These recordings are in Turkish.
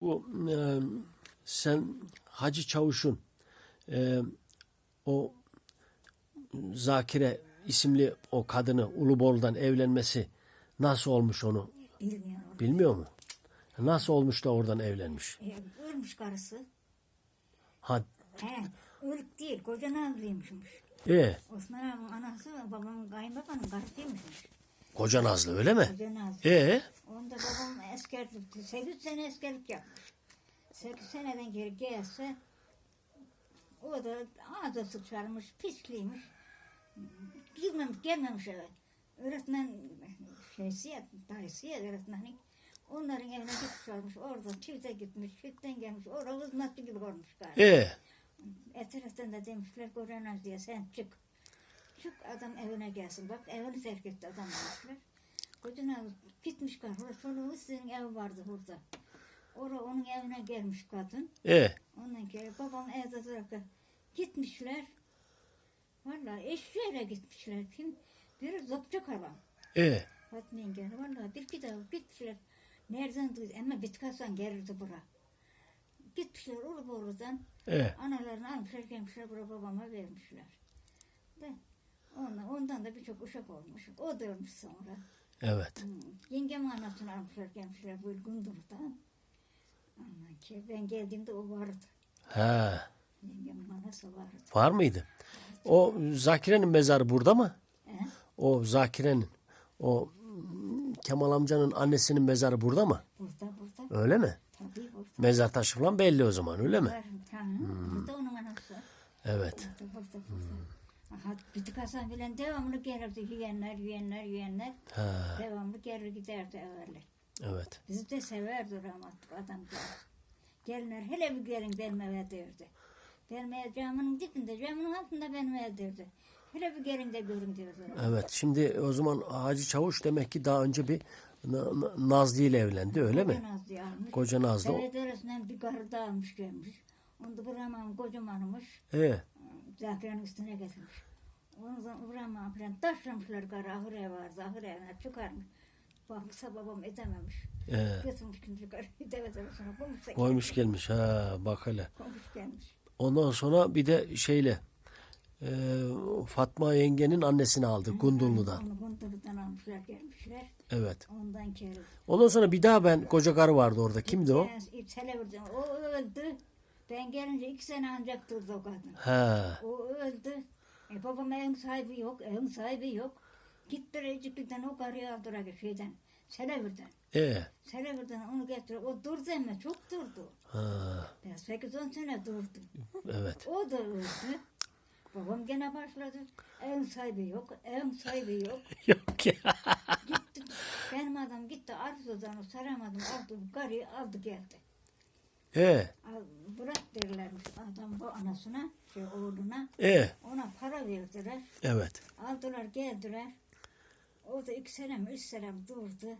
Bu e, sen Hacı Çavuş'un e, o Zakire isimli o kadını Ulubol'dan evlenmesi nasıl olmuş onu Bilmiyorum. bilmiyor mu? Nasıl olmuş da oradan evlenmiş? E, ölmüş karısı. Ha, He, ölük değil, koca nazlıymışmış. e, Osman abinin anası babamın kayınbabanın karısıymışmış. Koca Nazlı öyle mi? Koca nazlı. E, Onda babam asker, 8 sene askerlik yapmış. 8 seneden geri gelse o da ağza sıçarmış, pisliymiş. Girmemiş, gelmemiş eve. Öğretmen şeysi dayısı ya öğretmenin. Onların evine gitmiş orada çifte gitmiş, çiftten gelmiş, orada hizmetli gibi olmuş galiba. e, Etraftan da demişler Koranaz diye sen çık. Çık adam evine gelsin. Bak evini terk etti adam demişler. Kocana gitmiş kadın. Sonra senin ev vardı burada. Orada onun evine gelmiş kadın. e, Ondan sonra babam evde durarken gitmişler. Vallahi eşeğe gitmişler. Kim? Biri zopçu kalan. e, Fatma yenge. Vallahi bir iki daha gitmişler. Nereden duydu? Ama bitkasan gelirdi bura. Gitmişler ulu borudan. e, Analarını almışlar gelmişler buraya babama vermişler. De, ondan, ondan da birçok uşak olmuş. O da ölmüş sonra. evet. Hmm. Yengem anasını almışlar gelmişler böyle Gundur'dan. Aman ki ben geldiğimde o vardı. Ha, Yengem anası vardı. var mıydı? O Zakire'nin mezarı burada mı? He? O Zakire'nin, o Kemal amcanın annesinin mezarı burada mı? Burada burada. Öyle mi? Tabii burada. Mezar taşı falan belli o zaman öyle mi? Var, tamam. Burada onun anası. Evet. Burada burada burada. Aha, Bitik Hasan filan devamlı gelirdi yiyenler yiyenler yiyenler. Ha, Devamlı gelir giderdi evvel. evet. Bizi de severdi rahmetli adamcağız. Gelinler hele bir gelin benim eve derdi. Benim ev camının dibinde, camının altında benim ev derdi. Hele bir gelin de görün diyordu. Evet. Şimdi o zaman Hacı Çavuş demek ki daha önce bir Na- Na- Nazlı ile evlendi öyle mi? Koca Nazlı almış. Koca Nazlı. Evet arasından bir karı da almış gelmiş. Onu da buramam kocamanmış. E, Zakire'nin üstüne getirmiş. Onu da buramam falan taşlamışlar karı ahır ev vardı. Ahır evine çıkarmış. Baksa babam edememiş. e, Götürmüş karıyı deve arasına koymuş. koymuş gelmiş. Ha bak hele. Koymuş gelmiş. Ondan sonra bir de şeyle e, Fatma yengenin annesini aldı Gundullu'dan. Onu Gundurlu'dan almışlar gelmişler. Evet. Ondan kere. Ondan sonra bir daha ben koca karı vardı orada. Kimdi o? Televizyonda. O öldü. Ben gelince iki sene ancak durdu o kadın. Ha. O öldü. E babam evin sahibi yok. Evin sahibi yok. Gitti Recikli'den o karıyı aldılar şeyden. Selevir'den. E. Selevir'den onu getirdi. O durdu ama çok durdu. Ha. Ben 8-10 sene durdu. Evet. O da öldü. Babam gene başladı. Evin sahibi yok. Evin sahibi yok. Yok ya. Gitti. Benim adam gitti arzudan saramadım aldı karıyı aldı geldi. E. Al, bırak derlermiş adam bu anasına şey oğluna. E. Ona para verdiler. Evet. Aldılar geldiler. O da iki sene mi üç sene mi durdu.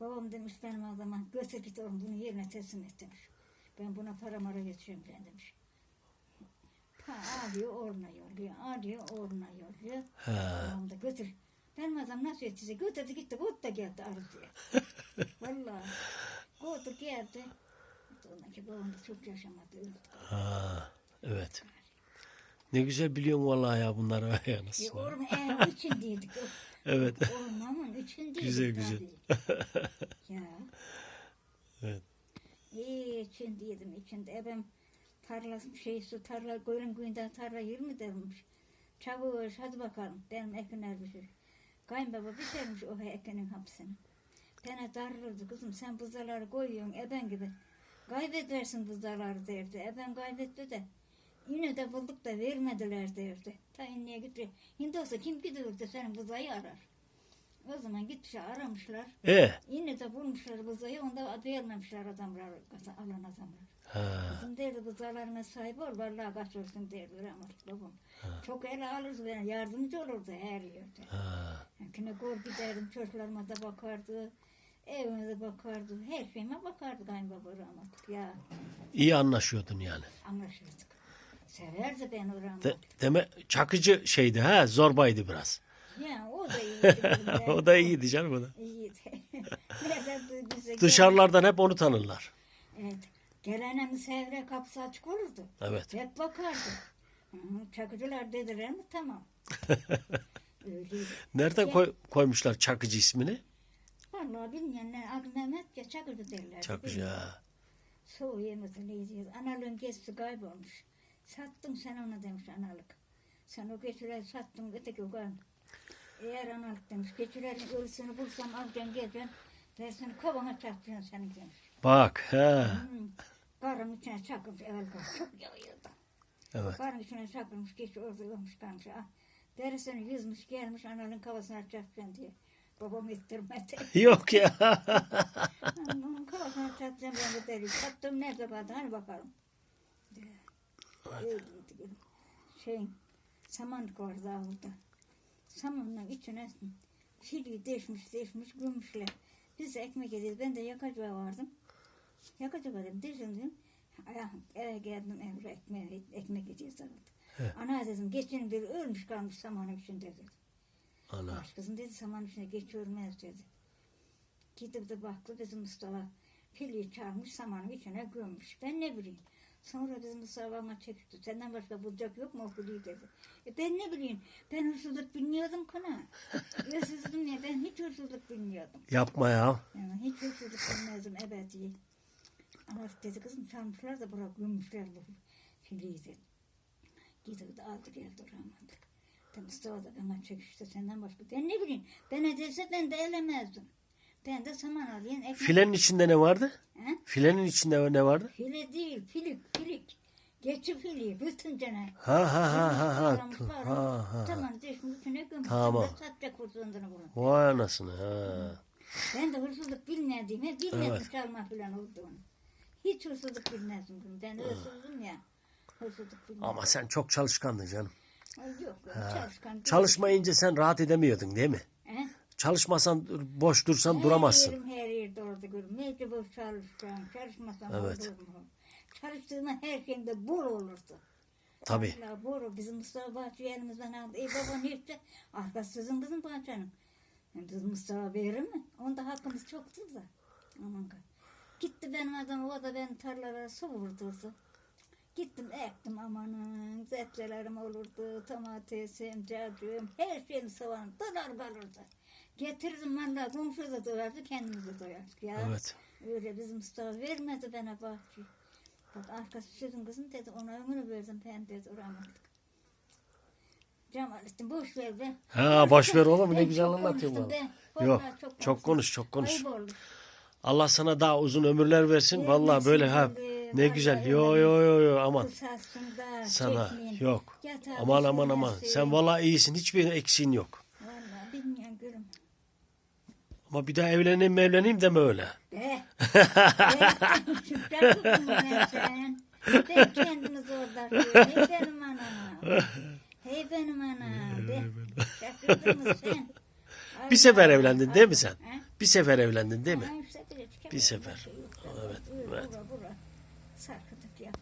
Babam demiş benim adama götür git oğlum bunu yerine teslim et demiş. Ben buna para mara getireyim ben demiş. Ha, alıyor oğluna yolluyor. Alıyor oğluna yolluyor. Babam da götür. Benim adam nasıl ettiyse götürdü gitti. Kut da geldi arzuya. Vallahi. Kutu geldi. Ondan ki babam da çok yaşamadı. Öldü. Ha. Evet. Ne güzel biliyorsun vallahi ya bunları. Ya Ya nasıl? oğlum ev için değildik. Evet. Ormanın içindeydik. Güzel, güzel. tabii. ya. Evet. İyi içindeydim içinde. Ebem tarla şey su tarla gölün kuyunda tarla 20 dermiş. Çavuş hadi bakalım benim ekinler bir şey. Kayınbaba biçermiş o ekinin hapsini. Bana darılırdı kızım sen buzdaları koyuyorsun eben gibi. Kaybedersin buzdaları derdi. Eben kaybetti de. Yine de bulduk da vermediler derdi. Ta niye gitti? Şimdi olsa kim gidiyor da senin buzayı arar. O zaman gitmişler aramışlar. E. Yine de bulmuşlar buzayı, onda vermemişler adamlar, alan adamlar. Ha. Kızım derdi buzalarına sahip ol, vallahi kaçırsın derdi rahmetli babam. Çok ele alırdı bana, yardımcı olurdu her yerde. Ha. Yine gor giderdim, çocuklarıma da bakardı, evime de bakardı, her şeyime bakardı kayınbaba rahmetli. Ya İyi anlaşıyordun yani. anlaşırdık. Severdi beni o rahmetli. De, deme çakıcı şeydi ha zorbaydı biraz. Ya o da iyiydi. o da iyiydi canım o da. İyiydi. Dışarılardan hep onu tanırlar. Evet. Gelene misafire kapısı açık olurdu. Evet. Hep bakardı. Çakıcılar dediler mi tamam. Nereden koy- koymuşlar Çakıcı ismini? Vallahi bilmeyenler adı Mehmet ya Çakıcı derler. Çakıcı ha. Soğuk yemesi neydi? Analığın geçti kaybolmuş. Sattın sen onu demiş analık. Sen o geçileri sattın öteki o kan. Eğer analık demiş geçilerin ölüsünü bulsam alacaksın geleceksin. Dersini kovana çarpacaksın seni demiş. Bak he. Hı. Karın içine çakılmış evvel kar çok yağıyordu. Evet. Karın içine çakılmış geç orada olmuş kalmış. Ah, derisini yüzmüş gelmiş analın kafasına çarpacaksın diye. Babam ettirmedi. Yok ya. Onun kafasına çarpacağım ben de deri. Sattım nerede kaldı hani bakalım. Gülüm. Şey, samanlık vardı burada. Samanın içine fili deşmiş deşmiş gömmüşler. Biz de ekmek yediyiz. Ben de yakacığa vardım. Yakacığa. Deşindim. Ayağım eve geldim evre ekmeğe, ekmek yediyiz orada. Ana dedim geçen biri ölmüş kalmış samanın içinde dedim. Ana. Baş kızım dedi samanın içine geç ölmez dedi. Gidip de baktı bizim Mustafa fili çarpmış samanın içine gömmüş. Ben ne bileyim. Sonra bizim Mustafa bana çekti. Senden başka bulacak yok mu o filiyi dedi. E ben ne bileyim. Ben hırsızlık bilmiyordum kana. Hırsızlık ne? Ben hiç hırsızlık bilmiyordum. Yapma ya. Yani hiç hırsızlık bilmezdim ebedi. Ama dedi kızım çalmışlar da bırak gömmüşler bu filiyi dedi. Gidip de aldı geldi rahmetlik. De Mustafa da bana çekişti senden başka. Ben ne bileyim. Ben ederse ben de elemezdim. Ben de saman alayım. Ekmek... Filenin içinde ne vardı? He? Filenin içinde ne vardı? File değil, filik, filik. Geçi fili, bütün cene. Ha ha ha ha ha. Ha ha. Tamam, düşmüş içine gömmüş. Tamam. Satacak hırsızlığını bunu. Vay anasını ha. Ben de hırsızlık bilmediğimi, bilmedim Evet. çalma falan olduğunu. Hiç hırsızlık bilmezdim. Ben de hırsızdım ya. Hırsızlık bilmezdim. Ama sen çok çalışkandın canım. Yok, çalışkan. Çalışmayınca sen rahat edemiyordun değil mi? He? Çalışmasan boş dursan duramazsın. Her yerim her yerde orada görürüm. Mecbur çalışacağım. Çalışmasam Evet. olur mu? Çalıştığımda her şeyde bol olurdu. Tabii. La boru bizim Mustafa Bahçe'yi elimizden aldı. Ey baba ne etti? Arkası sizin bizim bahçenin. Bizim Mustafa verir mi? Onda hakkımız çoktur da. Aman Gitti benim adam o da ben tarlalara su vurdurdu. Gittim ektim amanın. Zepselerim olurdu. Domatesim, cacığım, her şeyim soğan. Dolar kalırdı. Getirdim valla komşu da doyardı, kendimiz de doyardık ya. Evet. Öyle bizim Mustafa vermedi bana bahçeyi. Bak arkası sizin kızın dedi ona ömür verdim ben dedi rahmetlik. Cemalettin boş ver be. Ha boş ver oğlum ne güzel çok valla. be. Yok çok konuştum. konuş çok konuş. Allah sana daha uzun ömürler versin. Vallahi böyle ha tabii. Ne güzel. Yo yo yo yo aman. Sana çekmeyin. yok. Aman aman aman. düşürmesin. Sen vallahi iyisin. Hiçbir eksiğin yok. Vallahi bilmiyorum gülüm. Ama bir daha evleneyim evleneyim deme öyle. Be. Ben çıplaktım ben sen. Ben kendimi zorlaşıyorum. Hey benim anam. Hey benim anam. Be. Şaşırdın mı sen? Bir sefer evlendin değil mi sen? Bir sefer evlendin değil mi? Bir- sefer.